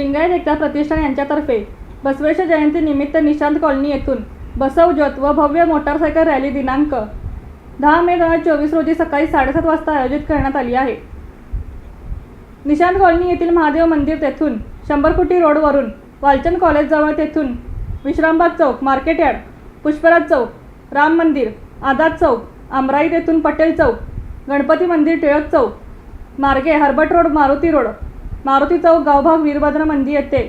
लिंगायत एकता प्रतिष्ठान यांच्यातर्फे बसवेश्वर जयंतीनिमित्त निशांत कॉलनी येथून बसवज्योत व भव्य मोटारसायकल रॅली दिनांक दहा मे दोन हजार चोवीस रोजी सकाळी साडेसात वाजता आयोजित करण्यात आली आहे. निशांत कॉलनी येथील महादेव मंदिर तेथून शंभर फुटी रोडवरून वालचंद कॉलेजजवळ तेथून विश्रामबाग चौक मार्केट यार्ड पुष्पराज चौक राम मंदिर आझाद चौक आमराई तेथून पटेल चौक गणपती मंदिर टिळक चौक मार्गे हर्बट रोड मारुती रोड मारुती चौक गावभाग वीरभद्र मंदिर येथे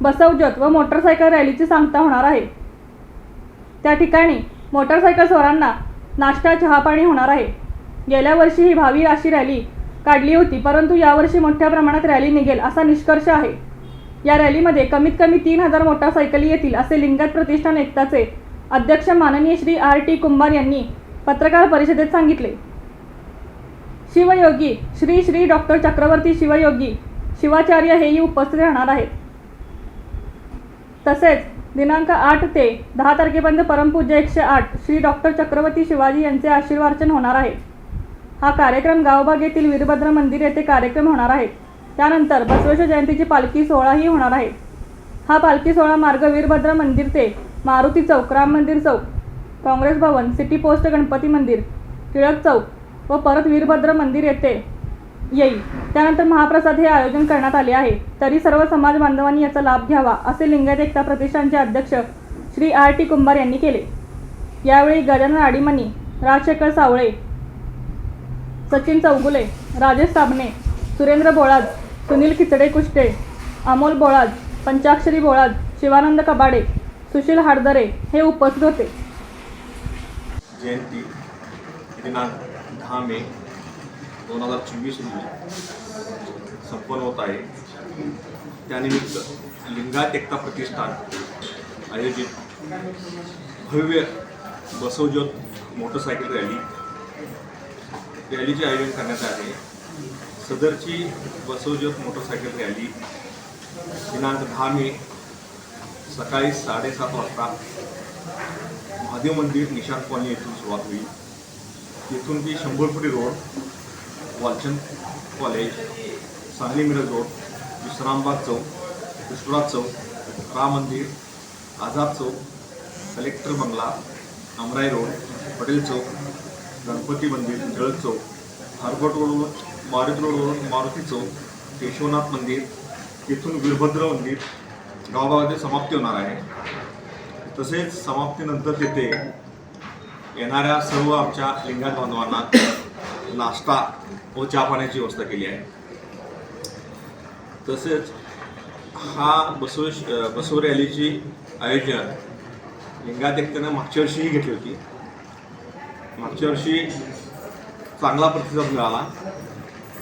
बसवज्योत व मोटरसायकल रॅलीची सांगता होणार आहे. त्या ठिकाणी मोटरसायकल स्वारांना नाश्ता चहापाणी होणार आहे. गेल्या वर्षी ही भावी अशी रॅली काढली होती परंतु यावर्षी मोठ्या प्रमाणात रॅली निघेल असा निष्कर्ष आहे. या रॅलीमध्ये कमीत कमी तीन हजार मोटारसायकली येतील असे लिंगायत प्रतिष्ठान एकताचे अध्यक्ष माननीय श्री आर टी कुंभार यांनी पत्रकार परिषदेत सांगितले. शिवयोगी श्री श्री डॉक्टर चक्रवर्ती शिवयोगी शिवाचार्य हेही उपस्थित राहणार आहेत. तसेच दिनांक आठ ते दहा तारखेपर्यंत परमपूज्य एकशे आठ श्री डॉक्टर चक्रवर्ती शिवाजी यांचे आशीर्वाचन होणार आहे. हा कार्यक्रम गावभाग येथील वीरभद्र मंदिर येथे कार्यक्रम होणार आहे. त्यानंतर बसवेश्वर जयंतीची पालखी सोहळाही होणार आहे. हा पालखी सोहळा मार्ग वीरभद्र मंदिर ते मारुती चौक राम मंदिर चौक काँग्रेस भवन सिटी पोस्ट गणपती मंदिर टिळक चौक व परत वीरभद्र मंदिर येथे येईल. त्यानंतर महाप्रसाद हे आयोजन करण्यात आले आहे. तरी सर्व समाज बांधवांनी याचा लाभ घ्यावा असे लिंगायत एकता प्रतिष्ठानचे अध्यक्ष श्री आर टी कुंभार यांनी केले. यावेळी गजानन आडिमनी राजशेखर सावळे सचिन चौगुले राजेश साबणे सुरेंद्र बोळाज सुनील खिचडे कुष्टे अमोल बोळाज पंचाक्षरी बोळाज शिवानंद कबाडे सुशील हाडदरे हे उपस्थित होते. जयंती दिनांक दहा मे दोन हजार चोवीस रोजी संपन्न होत आहे. त्यानिमित्त लिंगायत एकता प्रतिष्ठान आयोजित भव्य बसवज्योत मोटरसायकल रॅली. रॅलीचे आयोजन करण्यात आले. सदरची बसवज्योत मोटरसायकल रॅली दिनांक दहा मे सकाळी साडेसात वाजता महादेव मंदिर निशांत कॉलनी येथून सुरुवात होईल. तिथून ती शंभर फुटी road Walchand college Sangli Miraj road Vishrambag चौक विष्णुराज चौक राम मंदिर आझाद चौक कलेक्टर बंगला अमराई रोड पटेल चौक गणपती मंदिर टिळक चौक हारकोट रोडवर मारुती रोडवरून मारुती चौक केशवनाथ मंदिर तिथून वीरभद्र मंदिर गावागावामध्ये समाप्ती होणार आहे. तसेच समाप्तीनंतर तिथे येणाऱ्या सर्व आमच्या लिंगात बांधवांना नाश्ता व चहा पाण्याची व्यवस्था केली आहे. तसेच हा बसव बसव रॅलीची आयोजन लिंगात एकट्यानं मागच्या वर्षीही घेतली होती. मागच्या वर्षी चांगला प्रतिसाद मिळाला.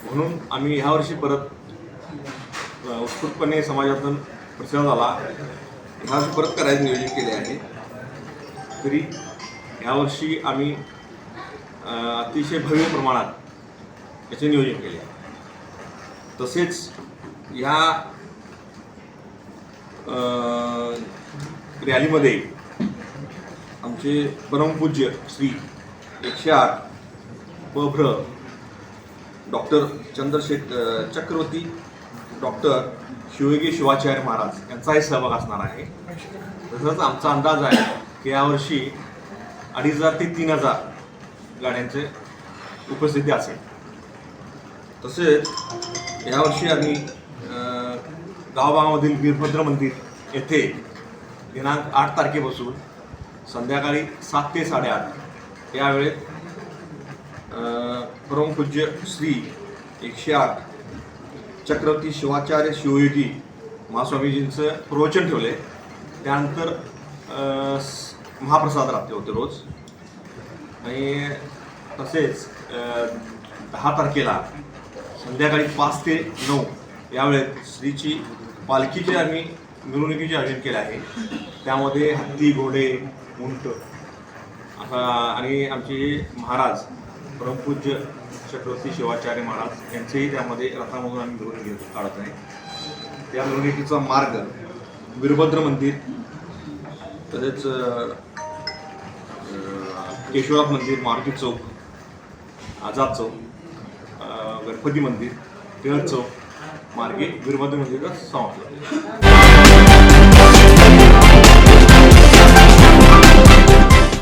म्हणून आम्ही ह्या वर्षी परत उत्स्फूर्तपणे समाजातून प्रतिसाद आला ह्या वर्षी परत करायचं नियोजन केले आहे. तरी यावर्षी आम्ही अतिशय भव्य प्रमाणात याचे नियोजन केले. आहे तसेच ह्या रॅलीमध्ये आमचे परमपूज्य श्री एकशे आठ पभ्र डॉक्टर चंद्रशेख चक्रवर्ती डॉक्टर शिवयोगी शिवाचार्य महाराज यांचाही सहभाग असणार आहे. तसंच आमचा अंदाज आहे की यावर्षी अडीच हजार ते तीन हजार गाड्यांचे उपस्थिती असेल. तसेच यावर्षी आम्ही गावभागामधील वीरभद्र मंदिर येथे दिनांक आठ तारखेपासून संध्याकाळी सात ते साडेआठ या वेळेत परमपूज्य श्री एकशे आठ चक्रवर्ती शिवाचार्य शिवयोगी महास्वामीजींचं प्रवचन ठेवले. त्यानंतर महाप्रसाद राहते होते रोज. आणि तसेच दहा तारखेला संध्याकाळी पाच ते नऊ यावेळेत श्रीची पालखीचे आम्ही मिरवणुकीचे आयोजन केले आहे. त्यामध्ये हत्ती घोडे उंट असा आणि आमचे महाराज परमपूज्य चक्रवर्ती शिवाचार्य महाराज यांचेही त्यामध्ये रथामधून आम्ही मिरवणूक घेत काढत आहे. त्या मिरवणुकीचा मार्ग वीरभद्र मंदिर तसेच अ, मंदिर मारुती चौक आझाद चौक गणपती मंदिर टिळक चौक मार्गे वीरभद्र मंदिर समाप्त